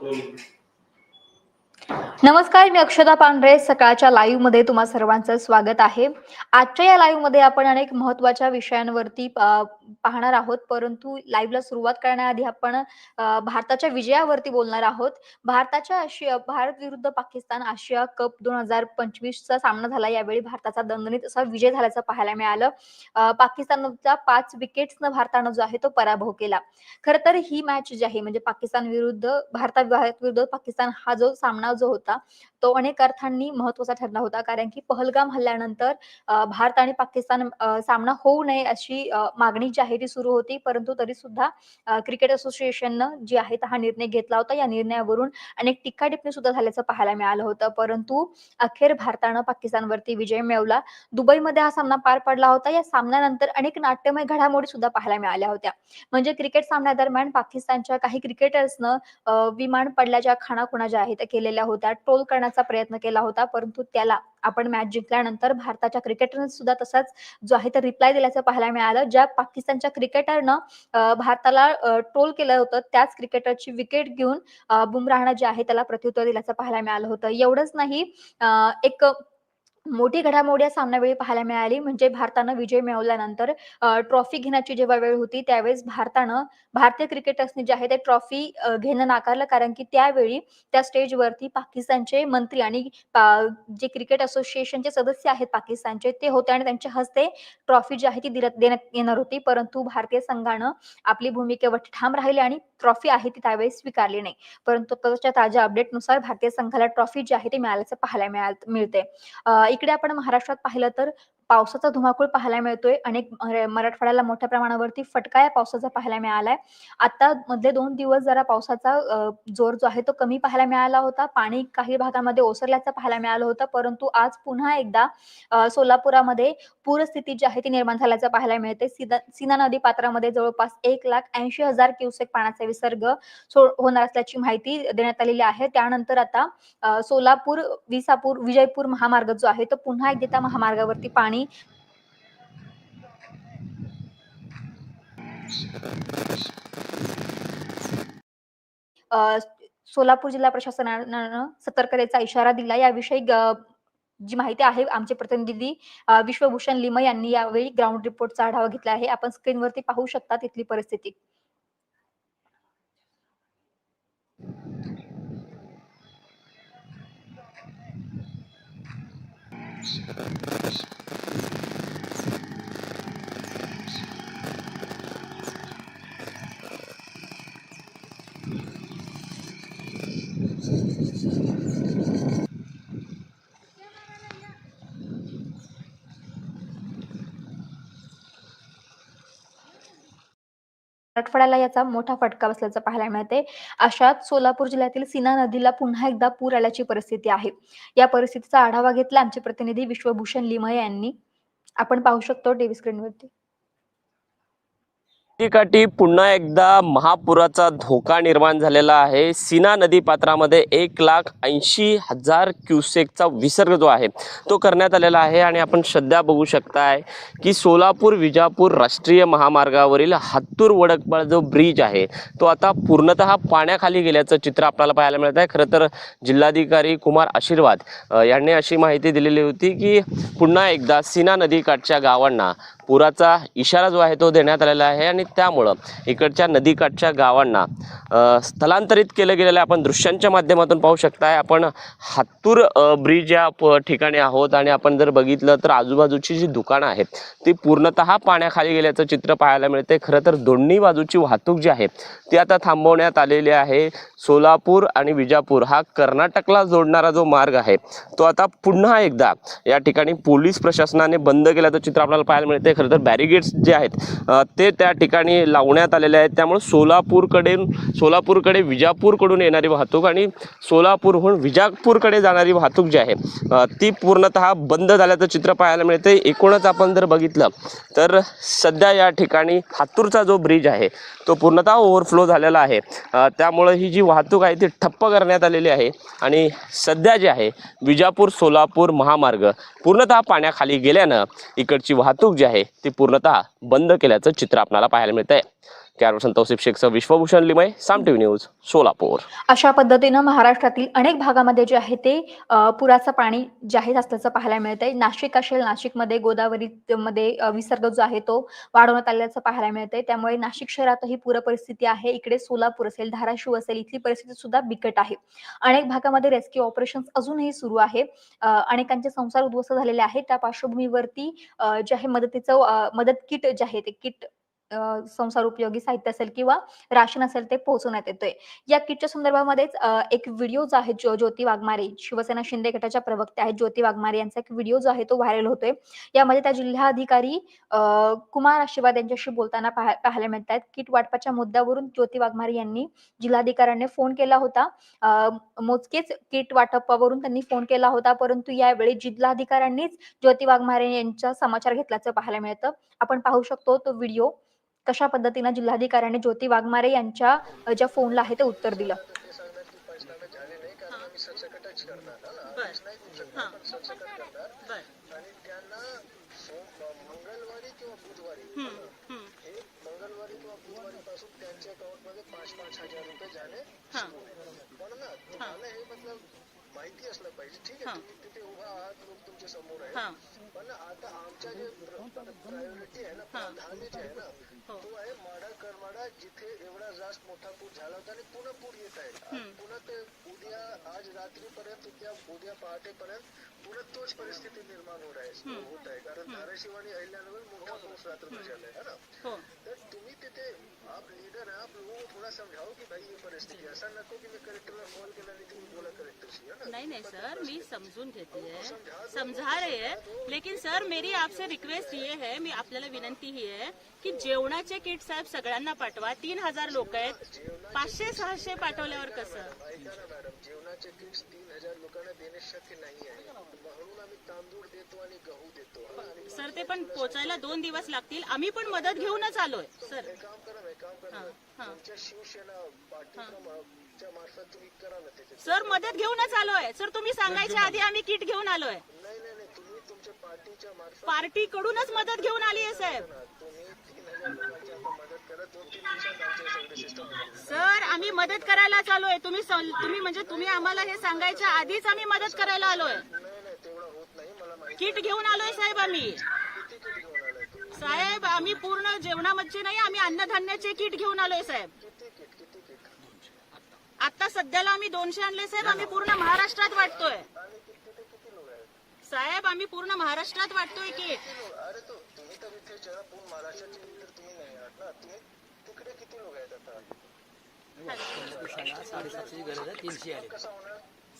嗯。नमस्कार मी अक्षता पांढरे. सकाळच्या लाईव्हमध्ये तुम्हा सर्वांचं स्वागत आहे. आजच्या या लाईव्हमध्ये आपण अनेक महत्त्वाच्या विषयांवरती पाहणार आहोत. परंतु लाईव्हला सुरुवात करण्याआधी आपण भारताच्या विजयावरती बोलणार आहोत. भारताच्या आशिया भारत विरुद्ध पाकिस्तान आशिया कप दोन हजार पंचवीसचा सामना झाला. यावेळी भारताचा दणदणीत असा विजय झाल्याचं पाहायला मिळालं. पाकिस्तानचा पाच विकेट्सनं भारतानं जो आहे तो पराभव केला. खर तर ही मॅच जी आहे म्हणजे पाकिस्तान विरुद्ध भारता भारत विरुद्ध पाकिस्तान हा जो सामना जो होता तो अनेक अर्थांनी महत्त्वाचा ठरला होता. कारण की पहलगाम हल्ल्यानंतर भारत आणि पाकिस्तान सामना होऊ नये अशी मागणी जी सुरू होती. परंतु तरी सुद्धा क्रिकेट असोसिएशननं जे आहे हा निर्णय घेतला होता. या निर्णयावरून अनेक टीका टिप्पणी सुद्धा झाल्याचं पाहायला मिळालं होतं. परंतु अखेर भारतानं पाकिस्तानवरती विजय मिळवला. दुबईमध्ये हा सामना पार पडला होता. या सामन्यानंतर अनेक नाट्यमय घडामोडी सुद्धा पाहायला मिळाल्या होत्या. म्हणजे क्रिकेट सामन्यादरम्यान पाकिस्तानच्या काही क्रिकेटर्सनं अ, विमान पडल्याच्या खाणाखुणा ज्या आहेत त्या केलेल्या होत्या. ट्रोल करण्याचा प्रयत्न केला होता. परंतु त्याला आपण मॅच जिंकल्यानंतर भारताच्या क्रिकेटरने सुद्धा तसाच जो आहे तर रिप्लाय दिल्याचं पाहायला मिळालं. ज्या पाकिस्तानच्या क्रिकेटरनं भारताला ट्रोल केलं होतं त्याच क्रिकेटरची विकेट घेऊन बुमराहनं जे आहे त्याला प्रत्युत्तर दिल्याचं पाहायला मिळालं होतं. एवढंच नाही एक मोठी घडामोड या सामन्यावेळी पाहायला मिळाली. म्हणजे भारतानं विजय मिळवल्यानंतर ट्रॉफी घेण्याची जेव्हा वेळ होती त्यावेळेस भारतानं भारतीय क्रिकेटर्सनी जे आहे ते ट्रॉफी घेणं नाकारलं. कारण की त्यावेळी त्या स्टेजवरती पाकिस्तानचे मंत्री आणि जे क्रिकेट असोसिएशनचे सदस्य आहेत पाकिस्तानचे ते होते आणि त्यांच्या हस्ते ट्रॉफी जी आहे ती दिल्या- देण्यात येणार होती. परंतु भारतीय संघानं आपली भूमिकेवर ठाम राहिली आणि ट्रॉफी आहे ती त्यावेळी स्वीकारली नाही. परंतु ताज्या अपडेटनुसार भारतीय संघाला ट्रॉफी जी आहे ती मिळाल्याचं पाहायला मिळते. इकडे आपण महाराष्ट्रात पाहिलं तर पावसाचा धुमाकूळ पाहायला मिळतोय. अनेक मराठवाड्याला मोठ्या प्रमाणावरती फटका या पावसाचा पाहायला मिळालाय. आता मधले दोन दिवस जरा पावसाचा जोर जो आहे तो कमी पाहायला मिळाला होता. पाणी काही भागामध्ये ओसरल्याचं पाहायला मिळालं होतं. परंतु आज पुन्हा एकदा सोलापुरामध्ये पूरस्थिती जी आहे ती निर्माण झाल्याचं पाहायला मिळते सीना नदी पात्रामध्ये जवळपास एक लाख ऐंशी हजार क्युसेक पाण्याचा विसर्ग होणार असल्याची माहिती देण्यात आलेली आहे. त्यानंतर आता सोलापूर विसापूर विजयपूर महामार्ग जो आहे तो पुन्हा एकदा महामार्गावरती पाणी आणि सोलापूर जिल्हा प्रशासनानं सतर्कतेचा इशारा दिला. याविषयी जी माहिती आहे आमचे प्रतिनिधी विश्वभूषण लिम यांनी यावेळी ग्राउंड रिपोर्टचा आढावा घेतला आहे. आपण स्क्रीनवरती पाहू शकता तिथली परिस्थिती. मराठवाड्याला याचा मोठा फटका बसल्याचं पाहायला मिळते अशात सोलापूर जिल्ह्यातील सीना नदीला पुन्हा एकदा पूर आल्याची परिस्थिती आहे. या परिस्थितीचा आढावा घेतला आमचे प्रतिनिधी विश्वभूषण लिमये यांनी. आपण पाहू शकतो टीव्ही स्क्रीनवरती. काठी पुन्हा एकदा महापुराचा धोका निर्माण झालेला आहे. सीना नदी पात्रामध्ये एक लाख ऐंशी हजार क्युसेकचा विसर्ग जो आहे तो करण्यात आलेला आहे. आणि आपण सध्या बघू शकताय की सोलापूर विजापूर राष्ट्रीय महामार्गावरील हातूर वडकबाळ जो ब्रिज आहे तो आता पूर्णतः पाण्याखाली गेल्याचं चित्र आपल्याला पाहायला मिळत आहे. खरं तर जिल्हाधिकारी कुमार आशीर्वाद यांनी अशी माहिती दिलेली होती की पुन्हा एकदा सीना नदीकाठच्या गावांना पुराचा इशारा जो आहे तो देण्यात आलेला आहे आणि त्यामुळं इकडच्या नदीकाठच्या गावांना स्थलांतरित केलं गेलेलं आपण दृश्यांच्या माध्यमातून पाहू शकताय. आपण हातूर ब्रिज या प- ठिकाणी आहोत आणि आपण जर बघितलं तर आजूबाजूची जी दुकानं आहेत ती पूर्णतः पाण्याखाली गेल्याचं चित्र पाहायला मिळते खरं तर दोन्ही बाजूची वाहतूक जी आहे ती आता थांबवण्यात आलेली आहे. सोलापूर आणि विजापूर हा कर्नाटकला जोडणारा जो मार्ग आहे तो आता पुन्हा एकदा या ठिकाणी पोलीस प्रशासनाने बंद केल्याचं चित्र आपल्याला पाहायला मिळते खरं तर बॅरिगेट्स जे आहेत ते त्या ठिकाणी लावण्यात आलेले आहेत. त्यामुळे सोलापूरकडे सोलापूरकडे विजापूरकडून येणारी वाहतूक आणि सोलापूरहून विजापूरकडे जाणारी वाहतूक जी आहे ती पूर्णतः बंद झाल्याचं चित्र पाहायला मिळते एकूणच आपण जर बघितलं तर सध्या या ठिकाणी हातूरचा जो ब्रिज आहे तो पूर्णतः ओव्हरफ्लो झालेला आहे. त्यामुळं ही जी वाहतूक आहे ती ठप्प करण्यात आलेली आहे. आणि सध्या जे आहे विजापूर सोलापूर महामार्ग पूर्णतः पाण्याखाली गेल्यानं इकडची वाहतूक जी आहे ती पूर्णतः बंद केल्याचं चित्र आपल्याला पाहायला मिळतंय. आहे तौसिफ विश्वभूषण लिमय साम टीव्ही न्यूज सोलापूर. अशा पद्धतीनं महाराष्ट्रातील अनेक भागामध्ये जे आहे ते पुराचं पाणी जाहीर असल्याचं पाहायला मिळत आहे नाशिक असेल नाशिकमध्ये गोदावरी मध्ये विसर्ग जो आहे तो वाढवण्यात आल्याचं पाहायला मिळत आहे त्यामुळे नाशिक शहरातही पूर परिस्थिती आहे. इकडे सोलापूर असेल धाराशिव असेल इथली परिस्थिती सुद्धा बिकट आहे. अनेक भागामध्ये रेस्क्यू ऑपरेशन अजूनही सुरू आहे. अनेकांचे संसार उद्ध्वस्त झालेले आहेत. त्या पार्श्वभूमीवरती जे आहे मदतीचं मदत किट जे आहे ते किट संसार उपयोगी साहित्य असेल किंवा राशन असेल ते पोहोचवण्यात येतोय. या किटच्या संदर्भामध्येच एक व्हिडिओ जो आहे जो ज्योती वाघमारे शिवसेना शिंदे गटाच्या प्रवक्त्या आहेत ज्योती वाघमारे यांचा एक व्हिडिओ जो आहे तो व्हायरल होतोय. यामध्ये त्या जिल्हाधिकारी कुमार आशीर्वाद यांच्याशी बोलताना पाहायला मिळत आहेत किट वाटपाच्या मुद्द्यावरून ज्योती वाघमारे यांनी जिल्हाधिकाऱ्यांनी फोन केला होता. मोजकेच किट वाटपावरून त्यांनी फोन केला होता परंतु यावेळी जिल्हाधिकाऱ्यांनीच ज्योती वाघमारे यांचा समाचार घेतल्याचं पाहायला मिळतं. आपण पाहू शकतो तो व्हिडिओ. कशा पद्धतीनं जिल्हाधिकाऱ्यांनी ज्योती वाघमारे यांच्या ज्या फोनला आहे ते उत्तर दिलं? झाले मंगळवारी किंवा बुधवारी मंगळवारी किंवा बुधवारी पासून त्यांच्या अकाउंटमध्ये पाच पाच हजार रुपये हां. तुम्हाला हे मतलब माहिती असलं पाहिजे ठीक आहे. तुम्ही तिथे उभा आहात लोक तुमच्यासमोर आहे हां. पण आता आमच्या जे प्रायोरिटी आहे ना. प्राधान्य जे आहे ना हो. तो आहे माडा करमाडा जिथे एवढा जास्त मोठा पूर झाला होता आणि पुन्हा पूर येत आहे. पुन्हा ते उद्या आज रात्रीपर्यंत उद्या उद्या पहाटेपर्यंत पुन्हा तोच परिस्थिती निर्माण होत आहे. होत आहे. कारण धाराशिव आणि अहिल्यानगर मोठा पाऊस रात्र झालाय है ना? हो. तर तुम्ही तिथे आप लीडर है आप लोगों को थोड़ा समझाओ की भाई ये परिस्थिती. असं नको की मी कलेक्टरला कॉल केला आणि तुम्ही बोला कलेक्टरशी है ना? नहीं नहीं सर मैं समझून घेते. है समझा रहे. हैं लेकिन सर मेरी आपसे रिक्वेस्ट ये है मी आपल्याला विनंती ही आहे की जेवणाचे किट साहेब सगळ्यांना पाठवा. तीन हजार लोक आहेत. पाचशे सहाशे पाठवल्यावर कसं? मॅडम जेवणाचे किट्स तीन हजार लोकांना देणे शक्य नाही आहे. म्हणून आम्ही तांदूळ देतो आणि गहू देतो. सर ते पण पोचायला दोन दिवस लागतील. आम्ही पण मदत घेऊनच आलोय सर काम करा काम करा. तुमच्या शिवसेना मार्फत तुम्ही करा ना सर मदत घेऊनच आलोय. सर तुम्ही सांगायच्या आधी आम्ही किट घेऊन आलोय. नाही नाही नाही तुम्ही तुमच्या पार्टीच्या मार्फत पार्टी कडूनच मदत घेऊन आली आहे साहेब. तुम्ही तीन हजार लोकांची आता मदत करा. दोन तीन दिवसात आमचे सगळे सिस्टम सर आम्ही मदत करायला आलोय. तुम्ही सं- तुम्ही म्हणजे तुम्ही आम्हाला हे सांगायच्या त्याच्या आधीच आम्ही मदत करायला आलोय. किट घेऊन आलोय साहेब आम्ही. साहेब आम्ही पूर्ण जेवणामध्ये नाही आम्ही अन्नधान्याचे किट घेऊन आलोय साहेब. आता सध्याला आम्ही दोनशे आणले साहेब आम्ही पूर्ण महाराष्ट्रात वाटतोय. साहेब आम्ही पूर्ण महाराष्ट्रात वाटतोय की. तिकडे किती लोक आहेत आता साडेसातशेची गरज आहे तीनशे आली.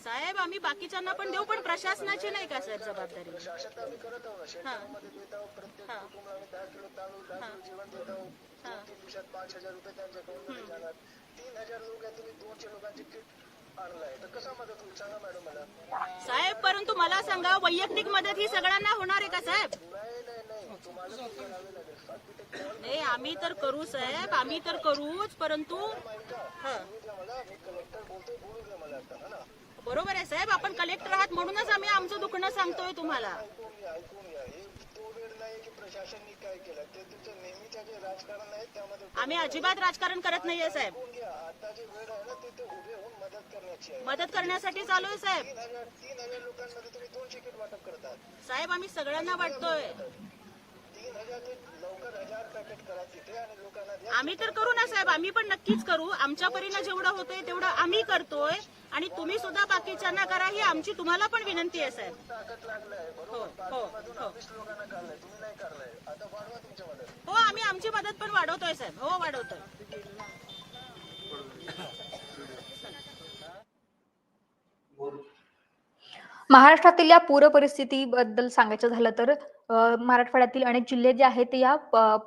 साहेब आम्ही बाकीच्यांना पण देऊ पण प्रशासनाची नाही का साहेब जबाबदारी? प्रशासन तर आम्ही करत आहोत ना शेतकऱ्यांमध्ये देत आहोत प्रत्येक हां. कुटुंबाला आम्ही दहा किलो तांदूळ दहा किलो जेवण देत आहोत दोन तीन दिवसात पाच हजार रुपये त्यांच्या अकाउंटमध्ये जाणार. तीन हजार लोक आहेत तुम्ही दोनशे लोकांचे किट आणलाय. तर कसा मदत होईल? सांगा मॅडम मला. साहेब परंतु मला सांगा वैयक्तिक मदत ही सगळ्यांना होणार आहे का साहेब? नाही नाही नाही. तुम्हाला पण करावे लागेल. फक्त तिथे कॉल नाही आम्ही तर करू साहेब आम्ही तर करूच परंतु ऐका हं. बोलू द्या मला मी कलेक्टर बोलतोय बोलू द्या मला आता हा ना? बरोबर आहे साहेब आपण कलेक्टर आहात म्हणूनच आम्ही आमचं दुखणं सांगतोय तुम्हाला. ऐकून ऐकून काय केलं ते राजकारण आहे त्यामध्ये आम्ही अजिबात राजकारण करत नाहीये साहेब. मदत करण्याची मदत करण्यासाठी चालू आहे साहेब. करतात साहेब आम्ही सगळ्यांना वाटतोय. आम्ही तर करू ना साहेब आम्ही पण नक्कीच करू. आमच्या परीनं जेवढं होतंय तेवढं आम्ही करतोय. आणि तुम्ही सुद्धा बाकीच्यांना करा ही आमची तुम्हाला पण विनंती आहे साहेब. हो हो हो. हो आम्ही आमची मदत पण वाढवतोय साहेब. हो वाढवतोय. महाराष्ट्रातील या पूर परिस्थितीबद्दल सांगायचं झालं तर मराठवाड्यातील अनेक जिल्हे जे आहेत ते या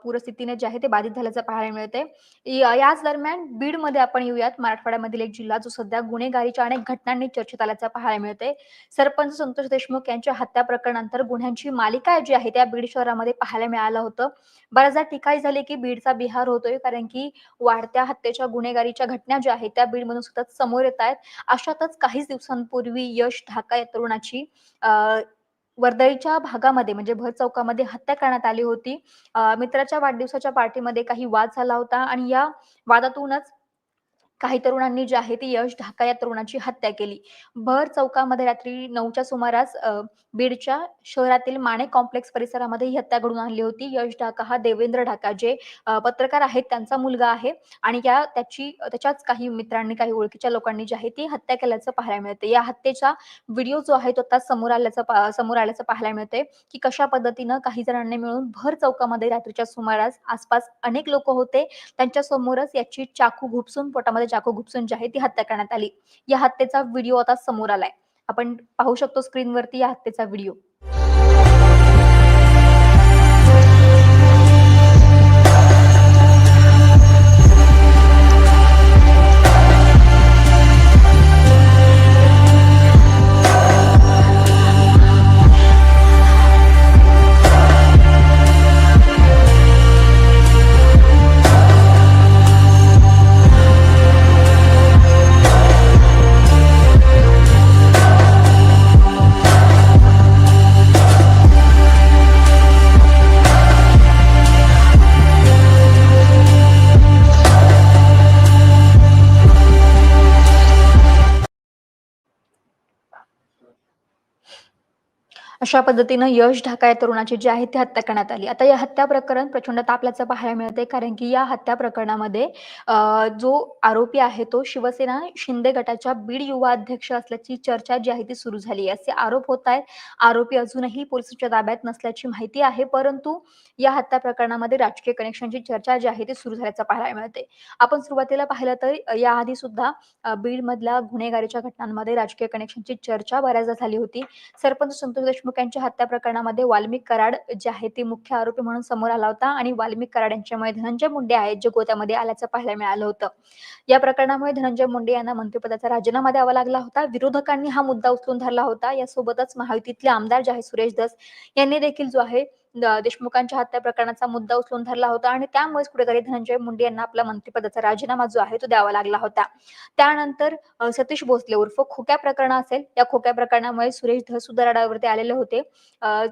पूरस्थितीने जे आहे ते बाधित झाल्याचं पाहायला मिळते याच दरम्यान बीडमध्ये आपण येऊयात. मराठवाड्यामधील एक जिल्हा जो सध्या गुन्हेगारीच्या अनेक घटनांनी चर्चेत आल्याचं पाहायला मिळते सरपंच संतोष देशमुख यांच्या हत्या प्रकरणानंतर गुन्ह्यांची मालिका जी आहे त्या बीड शहरामध्ये पाहायला मिळालं होतं. बऱ्याचदा टीकाही झाली की बीडचा बिहार होतोय कारण की वाढत्या हत्येच्या गुन्हेगारीच्या घटना ज्या आहेत त्या बीडमधून सतत समोर येत आहेत अशातच काहीच दिवसांपूर्वी यश ढाका या तरुणाची अं वर्दळीच्या भागामध्ये म्हणजे भर चौकामध्ये हत्या करण्यात आली होती. मित्राच्या वाढदिवसाच्या पार्टीमध्ये काही वाद झाला होता आणि या वादातूनच काही तरुणांनी जे आहे ती यश ढाका या तरुणाची हत्या केली. भर चौकामध्ये रात्री नऊच्या सुमारास बीडच्या शहरातील माणे कॉम्प्लेक्स परिसरामध्ये ही हत्या घडून आणली होती. यश ढाका हा देवेंद्र ढाका जे पत्रकार आहेत त्यांचा मुलगा आहे आणि या त्याची त्याच्याच काही मित्रांनी काही ओळखीच्या लोकांनी जी आहे ती हत्या केल्याचं पाहायला मिळते या हत्येचा व्हिडिओ जो आहे तो आता समोर आल्याचं समोर आल्याचं पाहायला मिळते की कशा पद्धतीनं काही जणांनी मिळून भर चौकामध्ये रात्रीच्या सुमारास आसपास अनेक लोक होते. त्यांच्या समोरच याची चाकू घुपसून पोटामध्ये जाको घुपसून जी आहे ती हत्या करण्यात आली. या हत्येचा व्हिडिओ आता समोर आलाय. आपण पाहू शकतो स्क्रीनवरती या हत्येचा व्हिडिओ अशा पद्धतीनं यश ढाका या तरुणाची जी आहे ती हत्या करण्यात आली. आता या हत्या प्रकरण प्रचंड तापल्याचं पाहायला मिळते कारण की या हत्या प्रकरणामध्ये जो आरोपी आहे तो शिवसेना शिंदे गटाच्या बीड युवा अध्यक्ष असल्याची चर्चा जी आहे ती सुरू झाली आहे. असे आरोप होत आहेत. आरोपी अजूनही पोलिसांच्या ताब्यात नसल्याची माहिती आहे परंतु या हत्या प्रकरणामध्ये राजकीय कनेक्शनची चर्चा जी आहे ती सुरू झाल्याचं पाहायला मिळते आपण सुरुवातीला पाहिलं तर याआधी सुद्धा बीड बीडमधल्या गुन्हेगारीच्या घटनांमध्ये राजकीय कनेक्शनची चर्चा बऱ्याचदा झाली होती. सरपंच संतोष देशमुख यांच्या हत्या प्रकरणामध्ये वाल्मिक कराड जे आहे ते मुख्य आरोपी म्हणून समोर आला होता आणि वाल्मिक कराड यांच्यामुळे धनंजय मुंडे आहेत जे गोत्यामध्ये आल्याचं पाहायला मिळालं होतं. या प्रकरणामुळे धनंजय मुंडे यांना मंत्रिपदाचा राजीनामा द्यावा लागला होता. विरोधकांनी हा मुद्दा उचलून धरला होता. यासोबतच महायुतीतले आमदार जे आहे सुरेश दस यांनी देखील जो आहे देशमुखांच्या हत्या प्रकरणाचा मुद्दा उचलून धरला होता आणि त्यामुळेच कुठेतरी धनंजय मुंडे यांना आपला मंत्रिपदाचा राजीनामा जो आहे तो द्यावा लागला होता. त्यानंतर सतीश भोसले उर्फ खोक्या प्रकरण असेल या खोक्या प्रकरणामुळे सुरेश धस सुद्धा रडावरती आलेले होते.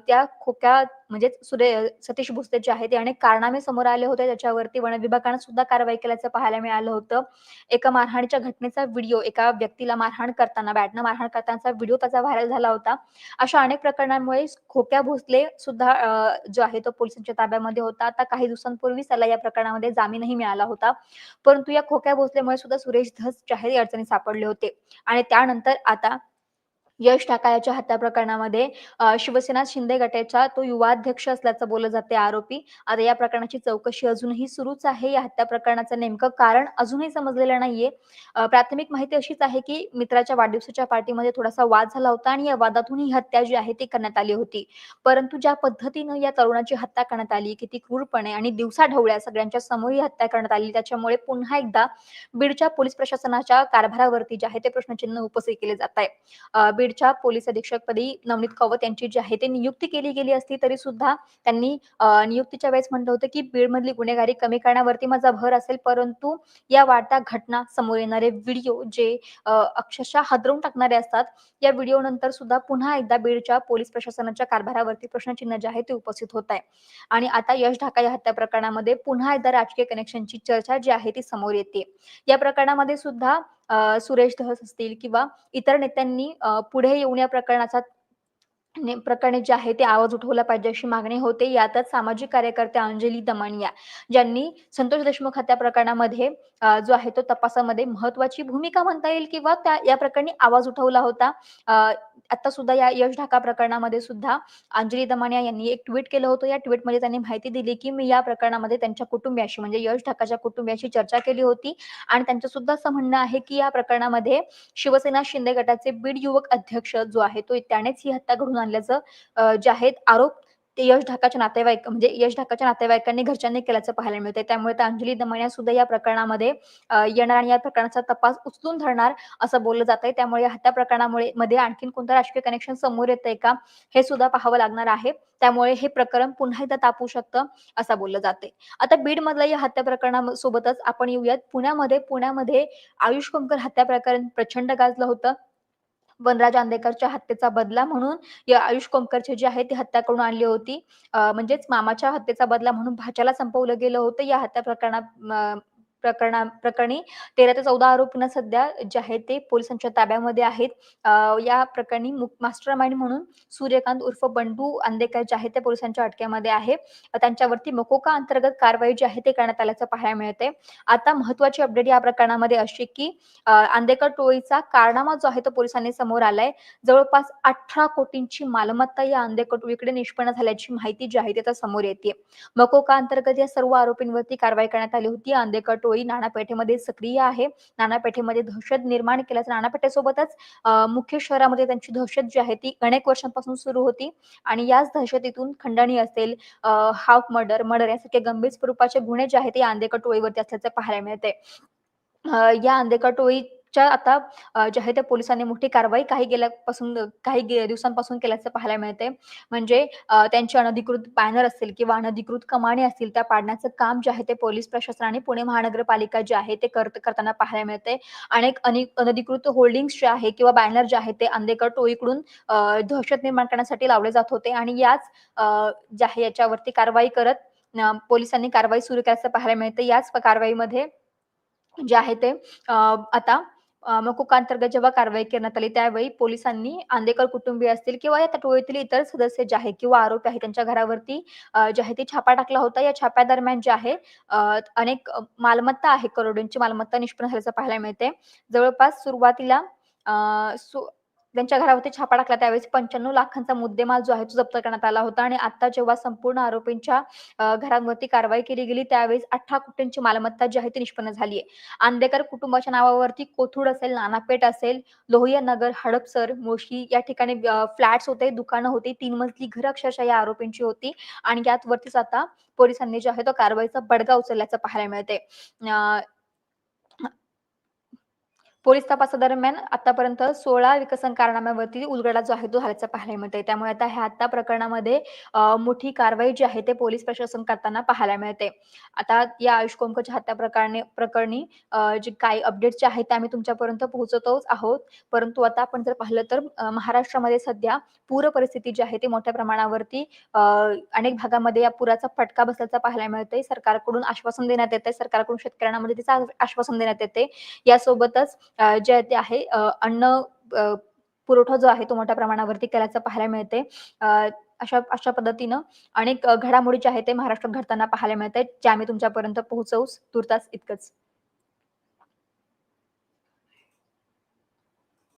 त्या खोक्या म्हणजेच सुरे सतीश भोसले जे आहे ते अनेक कारणामे समोर आले होते. त्याच्यावरती वन विभागानं सुद्धा कारवाई केल्याचं पाहायला मिळालं होतं. एका मारहाणीच्या घटनेचा व्हिडिओ एका व्यक्तीला मारहाण करताना बॅटनं मारहाण करतानाचा व्हिडिओ त्याचा व्हायरल झाला होता. अशा अनेक प्रकरणांमुळे खोक्या भोसले सुद्धा जो आहे तो पोलिसांच्या ताब्यामध्ये होता. आता काही दिवसांपूर्वी त्याला या प्रकरणामध्ये जामीनही मिळाला होता. परंतु या खोक्या भोसलेमुळे सुद्धा सुरेश धस जे आहे अडचणी सापडले होते. आणि त्यानंतर आता यश ठाकायच्या हत्या प्रकरणामध्ये शिवसेना शिंदे गटाचा तो युवा अध्यक्ष असल्याचं बोललं जाते आरोपी. आता या प्रकरणाची चौकशी अजूनही सुरूच आहे. या हत्या प्रकरणाचं नेमकं कारण अजूनही समजलेलं नाहीये. प्राथमिक माहिती अशीच आहे की मित्राच्या वाढदिवसाच्या पार्टीमध्ये थोडासा वाद झाला होता आणि या वादातून ही हत्या जी आहे ती करण्यात आली होती. परंतु ज्या पद्धतीनं या तरुणाची हत्या करण्यात आली किती क्रूरपणे आणि दिवसाढवळ्या सगळ्यांच्या समोर ही हत्या करण्यात आली त्याच्यामुळे पुन्हा एकदा बीडच्या पोलीस प्रशासनाच्या कारभारावरती जे आहे ते प्रश्नचिन्ह उपस्थित केले जात आहे. बीडच्या पोलीस अधीक्षकपदी नवनीत कवत यांची जी आहे ते नियुक्ती केली गेली असती तरी सुद्धा त्यांनी नियुक्तीच्या वेळेस म्हटलं होतं की बीडमधली गुन्हेगारी कमी करण्यावरती माझा भर असेल परंतु या वाढत्या घटना समोर येणारे व्हिडिओ जे अक्षरशः हादरवून टाकणारे असतात या व्हिडिओ नंतर सुद्धा पुन्हा एकदा बीडच्या पोलीस प्रशासनाच्या कारभारावरती प्रश्नचिन्ह जे आहे ते उपस्थित होत आहे. आणि आता यश ढाका या हत्या प्रकरणामध्ये पुन्हा एकदा राजकीय कनेक्शनची चर्चा जी आहे ती समोर येते. या प्रकरणामध्ये सुद्धा सुरेश धस असतील किंवा इतर नेत्यांनी पुढे येऊन या प्रकरणाचा प्रकरणे प्रकरणी जे आहे ते आवाज उठवला पाहिजे अशी मागणी होते. यातच सामाजिक कार्यकर्त्या अंजली दमणिया ज्यांनी संतोष देशमुख हत्या प्रकरणामध्ये जो आहे तो तपासामध्ये महत्वाची भूमिका म्हणता येईल किंवा त्या या प्रकरणी आवाज उठवला होता. आता सुद्धा या यश ढाका प्रकरणामध्ये सुद्धा अंजली दमानिया यांनी एक ट्विट केलं होतं. या ट्विटमध्ये त्यांनी माहिती दिली की मी या प्रकरणामध्ये त्यांच्या कुटुंबियाशी म्हणजे यश ढाकाच्या कुटुंबियाशी चर्चा केली होती. आणि त्यांचं सुद्धा असं म्हणणं आहे की या प्रकरणामध्ये शिवसेना शिंदे गटाचे बीड युवक अध्यक्ष जो आहे तो त्यानेच ही हत्या घडून आणल्याचं जे आहेत आरोप ते यश ढाकाच्या नातेवाईक म्हणजे यश ढाकाच्या नातेवाईकांनी घरच्यांनी केल्याचं पाहायला मिळतंय. त्यामुळे त्या अंजली दमण्या सुद्धा या प्रकरणामध्ये येणार आणि या प्रकरणाचा तपास उचलून धरणार असं बोललं जात आहे त्यामुळे हत्या प्रकरणामुळे मध्ये आणखीन कोणतं राजकीय कनेक्शन समोर येतंय का हे सुद्धा पाहावं लागणार आहे. त्यामुळे हे प्रकरण पुन्हा एकदा तापू शकतं असं बोललं जाते आता बीड मधल्या या हत्या प्रकरणासोबतच आपण येऊयात. पुण्यामध्ये पुण्यामध्ये आयुष कोमकर हत्या प्रकरण प्रचंड गाजलं होतं. वनराज आंदेकरच्या हत्येचा बदला म्हणून या आयुष कोमकरचे जी आहे ती हत्या करून आणली होती. म्हणजेच मामाच्या हत्येचा बदला म्हणून भाच्याला संपवलं गेलं होतं. या हत्या प्रकरणा प्रकरणा प्रकरणी तेरा ते चौदा आरोपींना सध्या जे आहे ते पोलिसांच्या ताब्यामध्ये आहेत. या प्रकरणी मास्टर माइंड म्हणून सूर्यकांत उर्फ बंडू आंदेकर जे आहे ते पोलिसांच्या अटकेमध्ये आहे. त्यांच्यावरती मकोका अंतर्गत कारवाई जी आहे ते करण्यात आल्याचं पाहायला मिळते आता महत्वाची अपडेट या प्रकरणामध्ये अशी की अ, आंदेकर टोळीचा कारनामा जो आहे तो पोलिसांनी समोर आलाय. जवळपास अठरा कोटींची मालमत्ता या आंदेकर टोळीकडे निष्पन्न झाल्याची माहिती जी आहे ती आता समोर येते मकोका अंतर्गत या सर्व आरोपींवरती कारवाई करण्यात आली होती. आंदेकर टोळी नाणापेठेमध्ये सक्रिय आहे. नाणापेठेमध्ये दहशत निर्माण केल्याचं नाणापेठेसोबतच मुख्य शहरामध्ये त्यांची दहशत जी आहे ती अनेक वर्षांपासून सुरू होती. आणि याच दहशतीतून खंडणी असेल हाफ मर्डर मर्डर यासारखे गंभीर स्वरूपाचे गुन्हे जे आहेत ते आंदेकर टोळीवरती असल्याचे पाहायला मिळते या आंदेकर च्या आता जे आहे ते पोलिसांनी मोठी कारवाई काही गेल्यापासून काही दिवसांपासून केल्याचं पाहायला मिळते म्हणजे त्यांचे अनधिकृत बॅनर असतील किंवा अनधिकृत कमाणी असतील त्या पाडण्याचं काम जे आहे ते पोलीस प्रशासन आणि पुणे महानगरपालिका जे आहे ते करत करताना पाहायला मिळते अनेक अनेक अनधिकृत होल्डिंग्स जे आहे किंवा बॅनर जे आहे ते अंधेकर टोळीकडून दहशत निर्माण करण्यासाठी लावले जात होते. आणि याच अ, जे आहे याच्यावरती कारवाई करत पोलिसांनी कारवाई सुरू केल्याचं पाहायला मिळते याच कारवाईमध्ये जे आहे ते अ, आता अ, अंतर्गत जेव्हा कारवाई करण्यात आली त्यावेळी पोलिसांनी आंदेकर कुटुंबीय असतील किंवा या टोळीतील इतर सदस्य जे आहे किंवा आरोपी आहे त्यांच्या घरावरती जे आहे ते छापा टाकला होता. या छाप्या दरम्यान जे आहे अनेक मालमत्ता आहे करोडोंची मालमत्ता निष्पन्न झाल्याचं पाहायला मिळते जवळपास सुरुवातीला सु- त्यांच्या घरावरती छापा टाकला त्यावेळेस पंच्याण्णव लाखांचा मुद्देमाल जो आहे तो जप्त करण्यात आला होता आणि आता जेव्हा संपूर्ण आरोपींच्या घरांवरती कारवाई केली गेली त्यावेळेस अठरा कोटींची मालमत्ता जी आहे ती निष्पन्न झाली आहे. आंदेकर कुटुंबाच्या नावावरती कोथरूड असेल नानापेठ असेल लोहिया नगर हडपसर मोशी या ठिकाणी फ्लॅट्स होते दुकानं होती तीन मजली घर अक्षरशः या आरोपींची होती आणि यात वरतीच आता पोलिसांनी जे आहे तो कारवाईचा बडगा उचलल्याचं पाहायला मिळते अं, पोलीस तपासादरम्यान आतापर्यंत सोळा विकसन कारनाम्यावरती उलगडा जो आहे तो झाल्याचा पाहायला मिळतंय. त्यामुळे आता ह्या आता प्रकरणामध्ये मोठी कारवाई जी आहे ते पोलीस प्रशासन करताना पाहायला मिळते आता या आयुष कोमकच्या हत्या प्रकरणी प्रकरणी जे काही अपडेट जे आहेत ते आम्ही तुमच्यापर्यंत पोहोचवतोच आहोत. परंतु आता आपण जर पाहिलं तर महाराष्ट्रामध्ये सध्या पूर परिस्थिती जी आहे ती मोठ्या प्रमाणावरती अनेक भागामध्ये या पुराचा फटका बसल्याचा पाहायला मिळतंय. सरकारकडून आश्वासन देण्यात येते सरकारकडून शेतकऱ्यांना म्हणजे मदतीचं आश्वासन देण्यात येते यासोबतच जे ते आहे अन्न पुरवठा जो आहे तो मोठ्या प्रमाणावरती केल्याचं पाहायला मिळते. अ, अशा अशा पद्धतीनं अनेक घडामोडी जे आहेत ते महाराष्ट्रात घडताना पाहायला मिळत आहेत ज्या आम्ही तुमच्यापर्यंत पोहोचवूच तुर्तास इतकंच.